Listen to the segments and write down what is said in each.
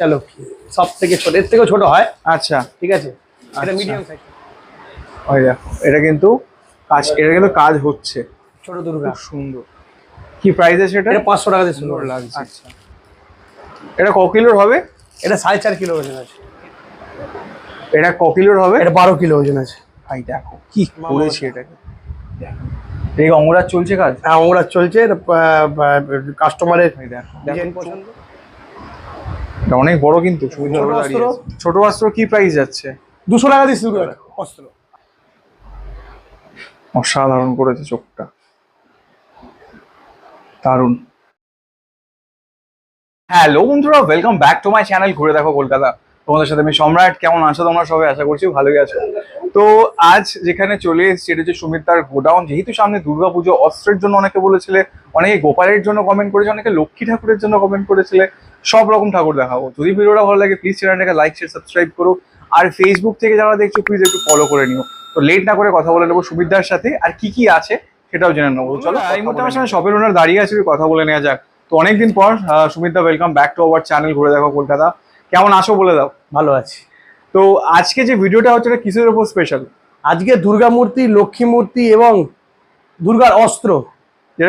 চলো সব থেকে ছোট এর থেকেও ছোট হয়। আচ্ছা। ঠিক আছে? এটা আচ্ছা। মিডিয়াম সাইজ ওই দেখো এটা কিন্তু কাজ এটা কিন্তু কাজ হচ্ছে। ছোট দুর্গা। সুন্দর। কি প্রাইস আছে এটা এটা পাঁচশো টাকা দিয়ে সুন্দর লাগছে। আচ্ছা। এটা ক কিলোর হবে? এটা সাড়ে চার কিলো ওজন আছে। এটা ক কিলোর হবে? এটা বারো কিলো ওজন আছে। ভাই দেখো কি করেছে এটাকে। এই অঙ্গরাজ চলছে কাজ? হ্যাঁ ওরা চলছে। কাস্টমারের ভাই দেখো। দেখো, পছন্দ? এটা অনেক বড় কিন্তু ছোট অস্ত্র? কি প্রাইস যাচ্ছে? দুশো টাকা দিয়ে শুরু অস্ত্র। অসাধারণ করেছে চোখটা। দারুণ। হ্যালো বন্ধুরা welcome back to my channel ঘুরে দেখো কলকাতা। তোমাদের সাথে আমি সম্রাট কেমন আছো তোমরা সবাই? আশা করছি ভালোই আছো। তো আজ যেখানে চলে এসেছি এটা হচ্ছে সুমিতার গোডাউন। যেহেতু সামনে দুর্গাপুজো অস্ত্রের জন্য অনেকে বলেছিলে অনেকে গোপালের জন্য কমেন্ট করেছে অনেকে লক্ষ্মী ঠাকুরের জন্য কমেন্ট করেছিলে সব রকম ঠাকুর দেখাবো। যদি ভিডিওটা ভালো লাগে প্লিজ চ্যানেলটাকে লাইক শেয়ার সাবস্ক্রাইব করো। আর ফেসবুক থেকে যারা দেখছ প্লিজ একটু ফলো করে নিও। তো লেট না করে কথা বলে নেব সুবিধার সাথে। আর কি কি আছে সেটাও জেনে নেব। চলো এই মুহূর্তে আমার সামনে শপের ওনার দাঁড়িয়ে আছে কথা বলে নেওয়া যাক। তো অনেকদিন পর আহ, Sumita welcome back to our channel ঘুরে দেখো কলকাতা। কেমন আছো বলে দাও। ভালো আছে। তো আজকে যে ভিডিওটা হচ্ছে এটা কিসের উপর স্পেশাল আজকে দুর্গা মূর্তি লক্ষ্মী মূর্তি এবং দুর্গার অস্ত্র।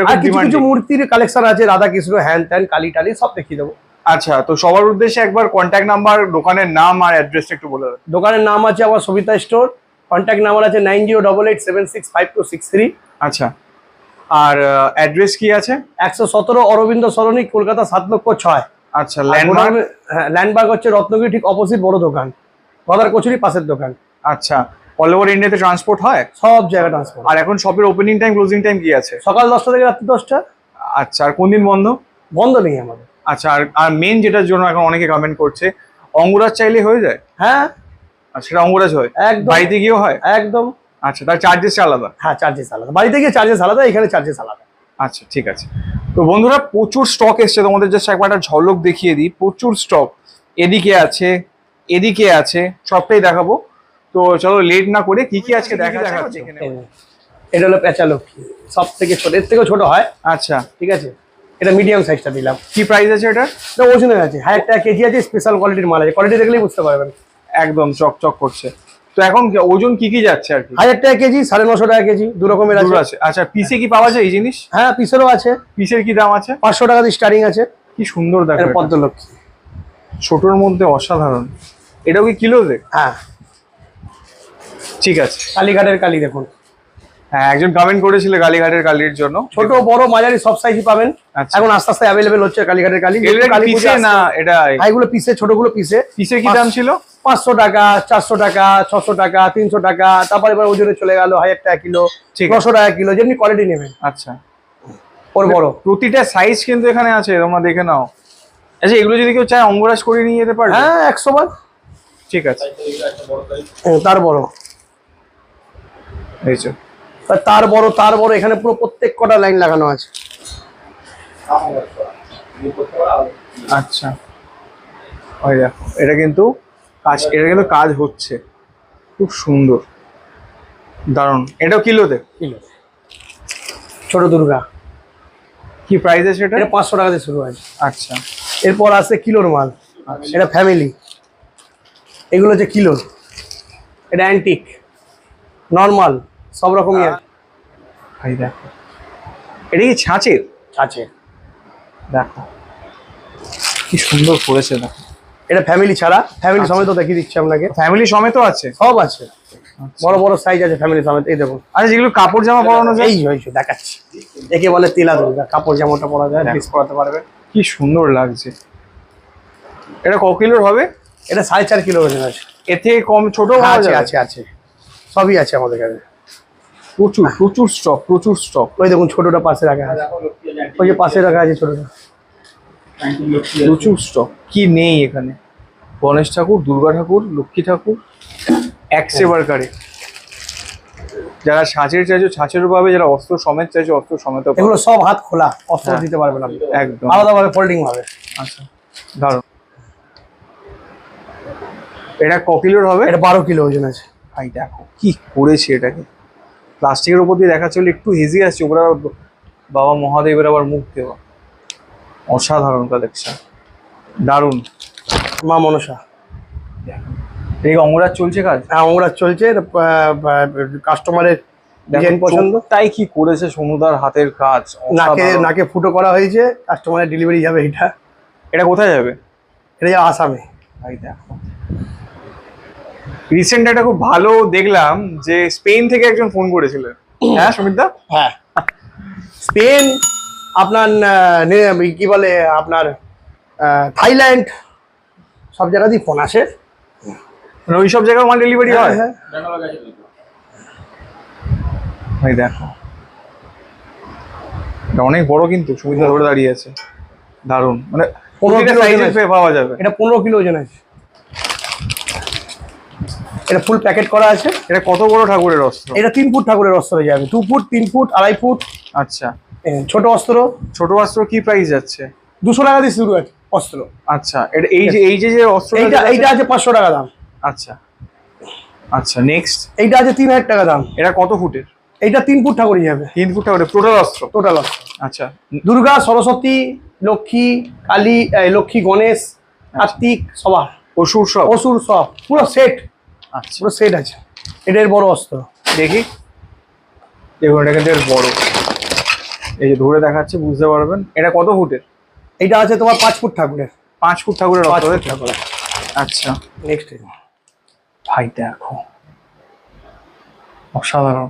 আর কিছু কিছু মূর্তির কালেকশন আছে রাধা কৃষ্ণ হ্যান ত্যান কালী টালি সব দেখিয়ে দেবো। আচ্ছা তো সবার উদ্দেশ্যে একবার কন্ট্যাক্ট নাম্বার দোকানের নাম আর অ্যাড্রেসটা একটু বলে দাও। দোকানের নাম আছে আমার সবিতা স্টোর কন্ট্যাক্ট নাম্বার আছে nine zero double eight seven six five two six three আচ্ছা আর অ্যাড্রেস কি আছে? একশো সতেরো অরবিন্দ সরণি কলকাতা সাত লক্ষ ছয়। আচ্ছা ল্যান্ডমার্ক হ্যাঁ ল্যান্ডমার্ক হচ্ছে রত্নগিরি ঠিক অপোজিট বড় দোকান। গদার কচুরি পাশের দোকান। আচ্ছা অল ওভার ইন্ডিয়াতে ট্রান্সপোর্ট হয়? সব জায়গায় ট্রান্সপোর্ট আর এখন শপের ওপেনিং টাইম ক্লোজিং টাইম কি আছে? সকাল দশটা থেকে রাত্রি দশটা। আচ্ছা আর কোন দিন বন্ধ? বন্ধ নেই আমাদের। আচ্ছা আর আর মেন যেটার জন্য এখন অনেকে কমেন্ট করছে অঙ্গুরাজ চাইলে হয়ে যায়? হ্যাঁ। আর সেটা অঙ্গুরাজ হয়? একদম। বাড়িতে গিয়েও হয়? একদম। আচ্ছা তার চার্জেস আলাদা? হ্যাঁ চার্জেস আলাদা। বাড়িতে গিয়ে চার্জেস আলাদা এখানে চার্জেস আলাদা। আচ্ছা ঠিক আছে। তো বন্ধুরা প্রচুর স্টক এসছে। তোমাদের জাস্ট একবার একটা ঝলক দেখিয়ে দিই। প্রচুর স্টক এদিকে আছে এদিকে আছে সবটাই দেখাবো। তো চলো লেট না করে কি কি আজকে দেখা। দেখাচ্ছে এই যে, এটা হলো পেঁচা লক্ষ্মী সব থেকে ছোট এর থেকেও ছোট হয়। আচ্ছা। ঠিক আছে? এটা মিডিয়াম সাইজটা দিলাম। কি প্রাইস আছে এটা? এটা ওজনের আছে হাজার টাকা কেজি আছে স্পেশাল কোয়ালিটির মাল আছে। কোয়ালিটি দেখলেই বুঝতে পারবেন। একদম চকচক করছে। তো এখন কি- ওজন কি কি যাচ্ছে আর কি? হাজার টাকা কেজি সাড়ে নশো টাকা কেজি দু রকমের আছে। আছে। আচ্ছা পিসে কি পাওয়া যায় এই জিনিস? হ্যাঁ পিসেরও আছে। পিসের কি দাম আছে? পাঁচশো টাকা দিয়ে স্টার্টিং আছে। কি সুন্দর দেখো। পদ্মলক্ষ্মী। ছোটর মধ্যে অসাধারণ। এটাও কি কিলোতে হ্যাঁ। ঠিক আছে। কালীঘাটের কালী দেখুন। হ্যাঁ একজন কমেন্ট করেছিল কালীঘাটের কালীর জন্য। ছোট বড় মাঝারি সব সাইজই পাবেন। আচ্ছা। এখন আস্তে আস্তে অ্যাভেলেবেল হচ্ছে কালীঘাটের কালী। পিসে না এটা এগুলো পিসে ছোটগুলো পিসে পিসের কি দাম ছিল? পাঁচশো টাকা চারশো টাকা ছশো টাকা তিনশো টাকা। তারপর এবার ওজনে চলে গেল হাজার টাকা কিলো। নশো টাকা কিলো যেমনি কোয়ালিটি নেবেন। আচ্ছা। ওর বড়। প্রতিটা সাইজ কিন্তু এখানে আছে তোমরা দেখে নাও। আচ্ছা এগুলো যদি কেউ চায় অঙ্গরাজ করে নিয়ে যেতে পারে হ্যাঁ একশো বার। ঠিক আছে। হ্যাঁ, তার বড়। এই যে। তার বড় তার বড় এখানে পুরো প্রত্যেক কটা লাইন লাগানো আছে। আচ্ছা। ওই দেখো এটা কিন্তু কাজ এটা কিন্তু কাজ হচ্ছে। খুব সুন্দর। দারুণ। এটাও কিলোতে? কিলো। ছোট দুর্গা। কি প্রাইস আছে এটা? এটা পাঁচশো টাকা দিয়ে শুরু হয়। আচ্ছা। এরপর আসছে কিলোর মাল। আচ্ছা। এটা ফ্যামিলি এগুলো হচ্ছে কিলো। এটা অ্যান্টিক নর্মাল সব রকমই আছে ভাই দেখো। এটা কি ছাঁচের আছে দেখো। কি সুন্দর করেছে দেখো। এটা ফ্যামিলি ছাড়া। ফ্যামিলি সমেত দেখিয়ে দিচ্ছি আপনাকে। ফ্যামিলি সমেত আছে? সব আছে। বড় বড় সাইজ আছে ফ্যামিলি সমেত। এই দেখুন। আচ্ছা যেগুলো কাপড় জামা পরানো যায়? এই এই যে দেখাচ্ছি। একে বলে তিলা দুর্গা কাপড় জামাটা পরা যায় ড্রেস পরাতে পারবে। কি সুন্দর লাগছে। এটা ক কিলোর হবে? এটা সাড়ে চার কিলো ওজন আছে। এর থেকে কম ছোট আছে আছে আছে। সবই আছে আমাদের কাছে। প্রচুর প্রচুর স্টক প্রচুর স্টক ওই দেখুন ছোটটা পাশে রাখা আছে। ওই যে পাশে রাখা আছে ছোটটা। প্রচুর স্টক কি নেই এখানে? গণেশ ঠাকুর দুর্গা ঠাকুর লক্ষ্মী ঠাকুর এক সেবার কারে। যারা ছাঁচের চাইছো ছাঁচেরও পাবে যারা অস্ত্র সমেত চাইছো অস্ত্র সমেত এগুলো সব হাত খোলা অস্ত্র হ্যাঁ। দিতে পারবেন আপনি একদম। আলাদাভাবে ফোল্ডিং হবে। আচ্ছা। দারুণ। এটা ক কিলোর হবে? এটা বারো কিলো ওজন আছে। ভাই দেখো কি করেছে এটাকে? প্লাস্টিকের উপর দিয়ে দেখা চলে একটু হেজি আসছে ওপরে বাবা মহাদেবের আবার মুখ দেওয়া। অসাধারণ কালেকশন দারুণ। মা মনসা। এই অঙ্গরাজ চলছে কাজ? হ্যাঁ ওরা চলছে। কাস্টমারের ডিজাইন পছন্দ। তাই কি করেছে সমুদার হাতের কাজ? নাকে নাকে ফুটো করা হয়েছে। কাস্টমারের ডেলিভারি যাবে এটা। এটা কোথায় যাবে? এটা যাবে আসামে। ভাই দেখো। রিসেন্ট একটা খুব ভালো দেখলাম যে স্পেন থেকে একজন ফোন করেছিলেন। হ্যাঁ সুমিতদা? হ্যাঁ। স্পেন আপনার কি বলে আপনার থাইল্যান্ড সব জায়গাতেই ফোন আসে। মানে ওই সব জায়গায় মাল ডেলিভারি হয় হ্যাঁ, ভাই দেখো। এটা অনেক বড় কিন্তু সুবিধা ধরে দাঁড়িয়ে আছে। দারুণ। মানে পনেরো কিলো সাইজে পাওয়া যাবে। এটা পনেরো কিলো ওজন আছে। এটা ফুল প্যাকেট করা আছে। এটা কত বড় ঠাকুরের অস্ত্র? এটা তিন ফুট ঠাকুরের অস্ত্র যাবে। দু ফুট তিন ফুট আড়াই ফুট। আচ্ছা। ছোট অস্ত্র। ছোট অস্ত্র কি প্রাইস যাচ্ছে? দুশো টাকা দিয়ে শুরু আছে অস্ত্র। আচ্ছা এটা এই যে এই যে যে অস্ত্র এইটা এইটা আছে পাঁচশো টাকা দাম। আচ্ছা। আচ্ছা নেক্সট এইটা আছে তিন হাজার টাকা দাম। এটা কত ফুটের? এইটা তিন ফুট ঠাকুরই যাবে। তিন ফুট ঠাকুরের টোটাল অস্ত্র? টোটাল অস্ত্র। আচ্ছা। দুর্গা সরস্বতী লক্ষ্মী কালী লক্ষ্মী গণেশ কার্তিক সবার। অসুর সব? অসুর সব। পুরো সেট আচ্ছা। পুরো সেট আছে। এটা এর বড় অস্ত্র। দেখি। দেখুন এটা কিন্তু বড়। এই যে ধরে দেখাচ্ছে বুঝতে পারবেন। এটা কত ফুটের? এইটা আছে তোমার পাঁচ ফুট ঠাকুরের। পাঁচ ফুট ঠাকুরের অস্ত্র ঠাকুরের। আচ্ছা। নেক্সট ভাই দেখো। অসাধারণ।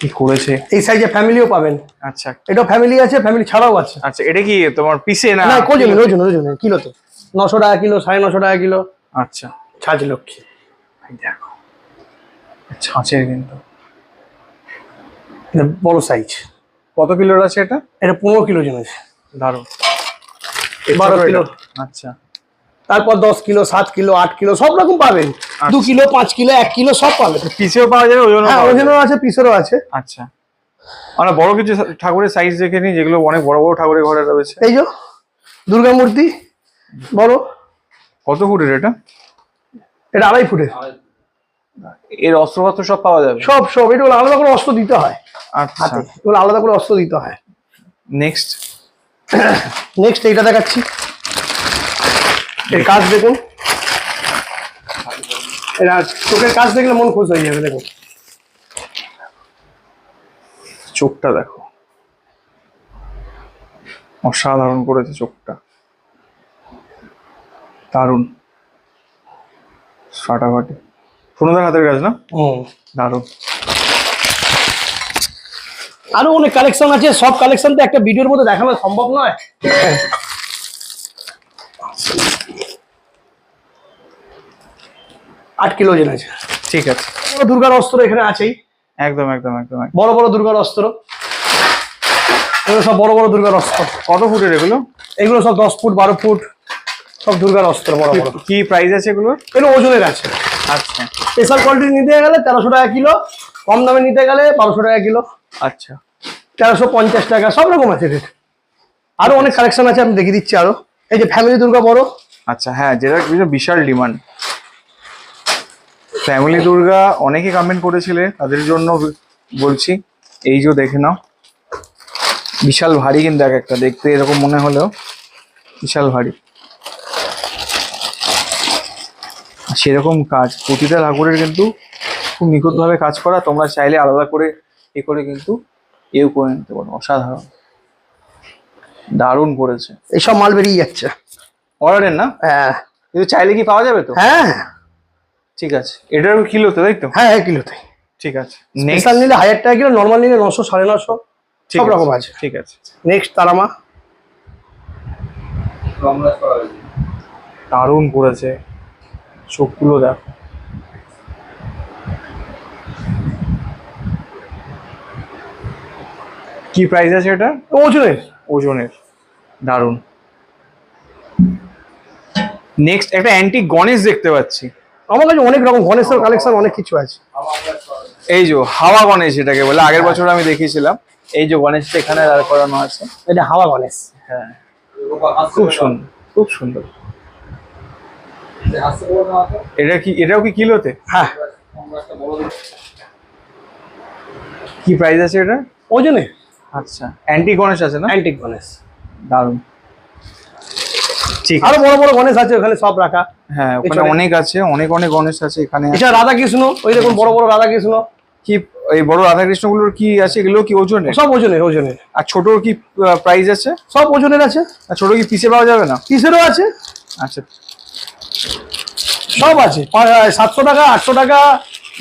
কি করেছে? এই সাইজে ফ্যামিলিও পাবেন। আচ্ছা। এটাও ফ্যামিলি আছে ফ্যামিলি ছাড়াও আছে। আচ্ছা এটা কি তোমার পিসে না না ওজন ওজন ওজন কিলোতে। নশো টাকা কিলো সাড়ে নশো টাকা কিলো। আচ্ছা। ছাঁচ লক্ষ্মী। দেখো। ছাঁচের কিন্তু। বড় সাইজ কত কিলোর আছে এটা? এটা পনেরো কিলো ওজন আছে বারো কিলো। আচ্ছা। তারপর দশ কিলো সাত কিলো আট কিলো সব রকম পাবেন। দু কিলো পাঁচ কিলো এক কিলো সব পাবেন। পিসেও পাওয়া যাবে ওজন হ্যাঁ ওজনও আছে পিসেরও আছে। আচ্ছা। আমরা বড় কিছু ঠাকুরের সাইজ দেখে নিই যেগুলো অনেক বড় বড় ঠাকুরের ঘরে রয়েছে। এই যে দুর্গা মূর্তি বড় কত ফুটের এটা? এটা আড়াই ফুটের। এর অস্ত্রপাত্র সব পাওয়া যাবে? সব সব। এগুলো আলাদা করে অস্ত্র দিতে হয়। আচ্ছা। এগুলো আলাদা করে অস্ত্র দিতে হয়। নেক্সট নেক্সট এইটা দেখাচ্ছি। এর কাজ দেখুন। এরা চোখের কাজ দেখলে মন খুশ হয়ে যাবে দেখুন। চোখটা দেখো। অসাধারণ করেছে চোখটা। দারুণ। ফাটাফাটি। সোনাদার হাতের কাজ না? হুম। দারুণ। আরও অনেক কালেকশন আছে সব কালেকশন তো একটা ভিডিওর মধ্যে দেখানো সম্ভব নয়। আট কিলো ওজন আছে। ঠিক আছে। দুর্গার অস্ত্র এখানে আছেই। একদম একদম একদম। বড় বড় দুর্গার অস্ত্র। এগুলো সব বড় বড় দুর্গার অস্ত্র। কত ফুটের এগুলো? এগুলো সব দশ ফুট বারো ফুট। সব দুর্গার অস্ত্র বড় বড়। কি প্রাইস আছে এগুলো এগুলো ওজনের আছে। আচ্ছা। স্পেশাল কোয়ালিটি নিতে গেলে তেরোশো টাকা কিলো কম দামে নিতে গেলে বারোশো টাকা কিলো। আচ্ছা। তেরোশো পঞ্চাশ টাকা সব রকম আছে রেট আরও অনেক কালেকশন আছে আমি দেখিয়ে দিচ্ছি আরও। এই যে ফ্যামিলি দুর্গা বড়। আচ্ছা হ্যাঁ যেটা কিছু বিশাল ডিমান্ড ফ্যামিলি দুর্গা অনেকে কমেন্ট করেছিলে তাদের জন্য বলছি এই যে দেখে নাও। বিশাল ভারী কিন্তু এক একটা দেখতে এরকম মনে হলেও বিশাল ভারী আর সেরকম কাজ। প্রতিটা ঠাকুরের কিন্তু খুব নিখুঁতভাবে কাজ করা। তোমরা চাইলে আলাদা করে এ করে কিন্তু এও করে নিতে পারো। অসাধারণ। দারুণ করেছে। এইসব মাল বেরিয়ে যাচ্ছে। অর্ডারের না? হ্যাঁ। কিন্তু চাইলে কি পাওয়া যাবে তো? হ্যাঁ। ঠিক আছে। এটার কিলোতে তাই তো? হ্যাঁ হ্যাঁ কিলোতে। ঠিক আছে। নেক্সট স্পেশাল নিলে হাজার টাকা কিলো নর্মাল নিলে নশো সাড়ে নশো সব রকম আছে। ঠিক আছে। নেক্সট তারামা। দারুণ করেছে। চোখগুলো দেখো। কি প্রাইস আছে এটা? ওজনের। ওজনের। দারুণ। নেক্সট একটা অ্যান্টি গণেশ দেখতে পাচ্ছি। আমার কাছে অনেক রকম গণেশের কালেকশন অনেক কিছু আছে। এই যে হাওয়া গণেশ এটাকে বলে আগের বছর আমি দেখিয়েছিলাম। এই যে গণেশটা এখানে দাঁড় করানো আছে। এটা হাওয়া গণেশ হ্যাঁ। খুব সুন্দর খুব সুন্দর। এটা কি এটাও কি কিলোতে? হ্যাঁ। কি প্রাইস আছে এটা? ওজনে? আচ্ছা অ্যান্টি গণেশ আছে না? অ্যান্টিক গণেশ দারুণ। ঠিক আরও বড় বড় গণেশ আছে ওখানে সব রাখা। হ্যাঁ ওখানে অনেক আছে অনেক অনেক গণেশ আছে এখানে এটা রাধা কৃষ্ণ ওই দেখুন বড় বড় রাধা কৃষ্ণ কি এই বড় রাধাকৃষ্ণগুলোর কি আছে? এগুলো কি ওজনের? সব ওজনের ওজনের। আর ছোটর কি প্রাইস আছে? সব ওজনের আছে। আর ছোট কি পিসে পাওয়া যাবে না? পিসেরও আছে। আচ্ছা। সব আছে। সাতশো টাকা আটশো টাকা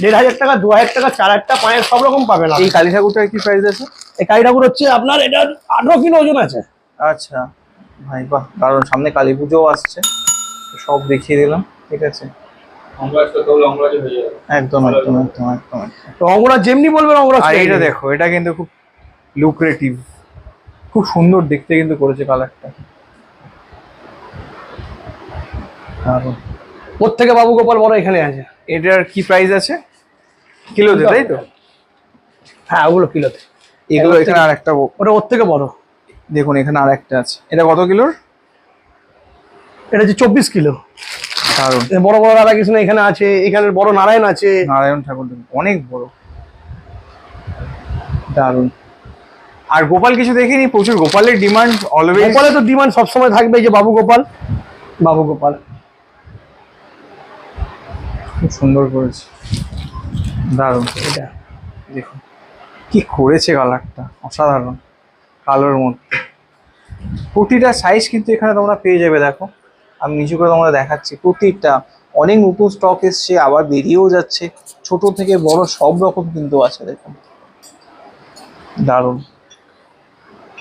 দেড় হাজার টাকা দু হাজার টাকা চার হাজার টাকা পাঁচ হাজার সব রকম পাবেন এই কালী ঠাকুরটার কি প্রাইস আছে? এই কালী ঠাকুর হচ্ছে আপনার এটা আঠারো কিলো ওজন আছে। আচ্ছা। ভাই বাহ কারণ সামনে কালী পুজোও আসছে। সব দেখিয়ে দিলাম ঠিক আছে? একদম একদম একদম একদম। তো যেমনি বলবেন আর এটা দেখো এটা কিন্তু খুব লুক্রেটিভ খুব সুন্দর দেখতে কিন্তু করেছে কালারটা দারুণ। থেকে বাবু গোপাল বড় এখানে আছে। এটার কি প্রাইস আছে? কিলোতে তাই তো? হ্যাঁ ওগুলো কিলোতে। এগুলো এখানে আর একটা ওটা ওর থেকে বড়। দেখুন এখানে আর একটা আছে। এটা কত কিলোর? এটা হচ্ছে চব্বিশ কিলো। দারুণ। বড় বড় রাধাকৃষ্ণ এখানে আছে এখানে বড় নারায়ণ আছে। নারায়ণ ঠাকুর অনেক বড়। দারুণ। আর গোপাল কিছু দেখিনি? প্রচুর গোপালের ডিমান্ড অলওয়েজ গোপালে তো ডিমান্ড সবসময় থাকবে এই যে বাবু গোপাল। বাবু গোপাল। খুব সুন্দর করেছে। দারুণ। এটা। দেখুন কি করেছে কালারটা অসাধারণ কালোর মধ্যে। প্রতিটা সাইজ কিন্তু এখানে তোমরা পেয়ে যাবে দেখো। আমি নিচু করে তোমরা দেখাচ্ছি প্রতিটা অনেক নতুন স্টক এসছে আবার বেরিয়েও যাচ্ছে। ছোট থেকে বড় সব রকম কিন্তু আছে দেখুন। দারুণ।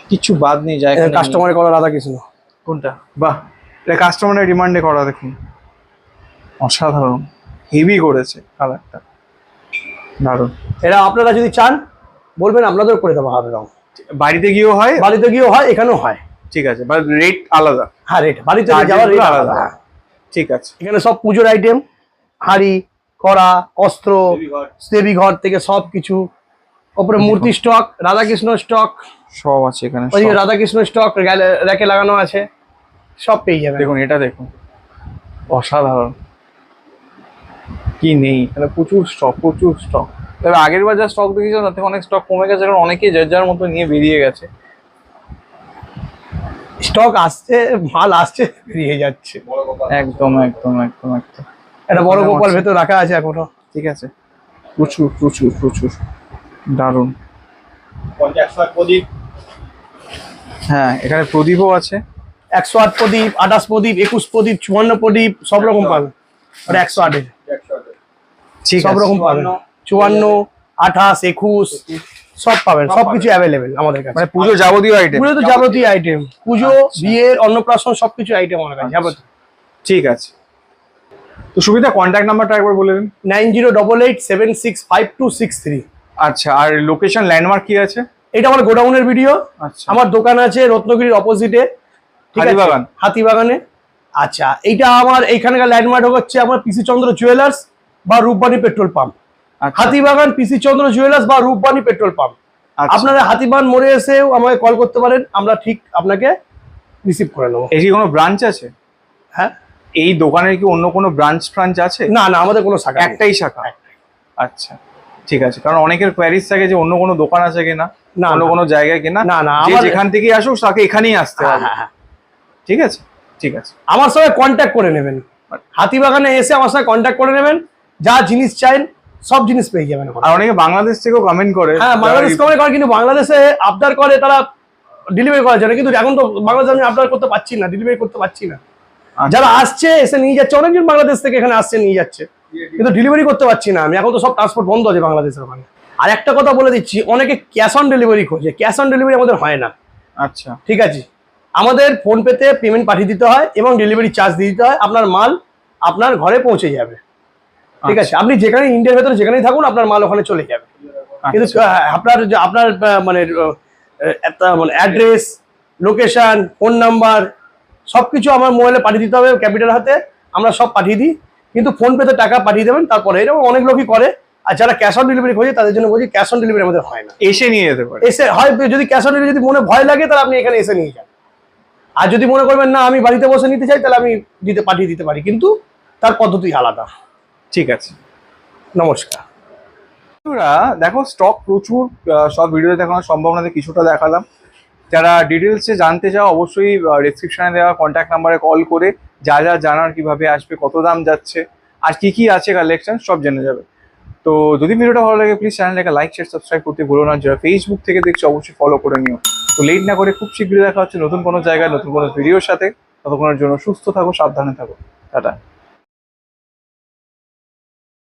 কিছু বাদ নেই যায় কাস্টমারে করা রাধাকৃষ্ণ কোনটা? বাহ! এটা কাস্টমারের ডিমান্ডে করা দেখুন। অসাধারণ। হেভি করেছে কালারটা। দারুণ। এরা আপনারা যদি চান বলবেন আপনাদের করে দেওয়া হবে রং। বাড়িতে গিয়েও হয়? বাড়িতে গিয়েও হয় এখানেও হয়। ঠিক আছে বাট রেট আলাদা। হ্যাঁ রেট বাড়িতে যাওয়ার রেট আলাদা। ঠিক আছে। এখানে সব পুজোর আইটেম হাড়ি কড়া অস্ত্র দেবী ঘর থেকে সব কিছু। ওপরে মূর্তি স্টক রাধাকৃষ্ণ স্টক সব আছে এখানে সব। রাধাকৃষ্ণ স্টক র্যাকে লাগানো আছে। সব পেয়ে যাবে দেখুন এটা দেখুন। অসাধারণ। কি নেই? এখানে প্রচুর স্টক প্রচুর স্টক তবে আগের বার যা স্টক দেখেছিলাম তার থেকে অনেক স্টক কমে গেছে কারণ অনেকেই যার যার মতো নিয়ে বেরিয়ে গেছে। স্টক আসছে মাল আসছে বেরিয়ে যাচ্ছে। একদম একদম একদম একদম। একটা বড় গোপাল আছে। ভেতর রাখা আছে এখনও। ঠিক আছে। প্রচুর প্রচুর প্রচুর। দারুণ। হ্যাঁ এখানে প্রদীপও আছে। একশো আট প্রদীপ আঠাশ প্রদীপ একুশ প্রদীপ চুয়ান্ন প্রদীপ সব রকম পাবেন ওটা একশো আটের। সব রকম পাবেন। চুয়ান্ন আঠাশ একুশ সব পাবেন সবকিছু অ্যাভেলেবেল আমাদের কাছে। মানে পুজো যাবতীয় আইটেম পুরো তো যাবতীয় আইটেম পুজো বিয়ের অন্নপ্রাশন সবকিছু আইটেম আমার কাছে যাবতীয়। ঠিক আছে। তো সুবিধা কন্ট্যাক্ট নাম্বারটা একবার বলে দিন। Nine zero double eight seven six five two six three. আচ্ছা আর লোকেশন ল্যান্ডমার্ক কি আছে? এটা আমার গোডাউনের ভিডিও আচ্ছা। আমার দোকান আছে রত্নগিরির অপোজিটে হাতিবাগান। হাতিবাগানে। আচ্ছা এইটা আমার এইখানকার ল্যান্ডমার্ক হচ্ছে আমার পিসি চন্দ্র জুয়েলার্স বা রূপবাণী পেট্রোল পাম্প। আচ্ছা। হাতিবাগান পিসি চন্দ্র জুয়েলার্স বা রূপবাণী পেট্রোল পাম্প। আচ্ছা। আপনারা হাতিবাগান মোড়ে এসেও আমাকে কল করতে পারেন আমরা ঠিক আপনাকে রিসিভ করে নেব। কি কোনো ব্রাঞ্চ আছে? হ্যাঁ? এই দোকানের কি অন্য কোনো ব্রাঞ্চ ফ্রাঞ্চ আছে? না না আমাদের কোনো শাখা একটাই শাখা? আচ্ছা ঠিক আছে। কারণ অনেকের কোয়ারিজ থাকে যে অন্য কোনো দোকান আছে কিনা? না, অন্য কোনো জায়গায় কিনা? না, না, যেখান থেকে আসুক তাকে এখানেই আসতে হ্যাঁ, হবে। হ্যাঁ, হ্যাঁ। ঠিক আছে? ঠিক আছে। আমার সঙ্গে কন্ট্যাক্ট করে নেবেন। হাতিবাগানে এসে আমার সঙ্গে কন্ট্যাক্ট করে নেবেন। যা জিনিস চাইন সব জিনিস পেয়ে যাবেন আর অনেকে বাংলাদেশ থেকেও কমেন্ট করে হ্যাঁ বাংলাদেশ যারা- কমে করে কিন্তু বাংলাদেশে আবদার করে তারা ডেলিভারি করার জন্য। কিন্তু এখন তো বাংলাদেশ আমি আবদার করতে পারছি না ডেলিভারি করতে পারছি না। আচ্ছা। যারা আসছে এসে নিয়ে যাচ্ছে অনেকজন বাংলাদেশ থেকে এখানে আসছে নিয়ে যাচ্ছে। কিন্তু ডেলিভারি করতে পারছি না আমি। এখন তো সব ট্রান্সপোর্ট বন্ধ আছে বাংলাদেশের ওখানে। আর একটা কথা বলে দিচ্ছি অনেকে ক্যাশ অন ডেলিভারি খোঁজে। ক্যাশ অন ডেলিভারি আমাদের হয় না। আচ্ছা। ঠিক আছে? আমাদের ফোন পেতে পেমেন্ট পাঠিয়ে দিতে হয় এবং ডেলিভারি চার্জ দিয়ে দিতে হয়। আপনার মাল আপনার ঘরে পৌঁছে যাবে। ঠিক আছে? আপনি যেখানে ইন্ডিয়ার ভেতরে যেখানেই থাকুন আপনার মাল ওখানে চলে যাবে। কিন্তু আচ্ছা। আপনার আপনার মানে মানে অ্যাড্রেস লোকেশন ফোন নাম্বার সব কিছু আমার মোবাইলে পাঠিয়ে দিতে হবে ক্যাপিটাল হাতে। আমরা সব পাঠিয়ে দিই। কিন্তু ফোন পেতে টাকা পাঠিয়ে দেবেন তারপরে এরকম অনেক লোকই করে। আর যারা ক্যাশ অন ডেলিভারি খোঁজে তাদের জন্য বলছি ক্যাশ অন ডেলিভারি আমাদের হয় না। এসে নিয়ে যেতে পারে। এসে হয় যদি ক্যাশ অন ডেলিভারি যদি মনে ভয় লাগে তাহলে আপনি এখানে এসে নিয়ে যান। আর যদি মনে করবেন না আমি বাড়িতে বসে নিতে চাই তাহলে আমি দিতে পাঠিয়ে দিতে পারি। কিন্তু তার পদ্ধতি আলাদা। ঠিক আছে। নমস্কার। বন্ধুরা, দেখো স্টক প্রচুর সব ভিডিও দেখানো সম্ভব কিছুটা দেখালাম। যারা ডিটেলসে জানতে চাও, অবশ্যই ডিসক্রিপশনে দেওয়া কন্ট্যাক্ট নাম্বারে কল করে যা যা জানার, কীভাবে আসবে, কত দাম যাচ্ছে, আর কি কি আছে কালেকশন সব জেনে যাবে। তো যদি ভিডিওটা ভালো লাগে প্লিজ চ্যানেলটাকে লাইক শেয়ার সাবস্ক্রাইব করতে ভুলো না। যারা ফেসবুক থেকে দেখছ, অবশ্যই ফলো করে নিও। তো লেট না করে খুব শীঘ্রই দেখা হচ্ছে নতুন কোনো জায়গায়, নতুন কোনো ভিডিওর সাথে। ততক্ষণের জন্য সুস্থ থাকো, সাবধানে থাকো। টাটা।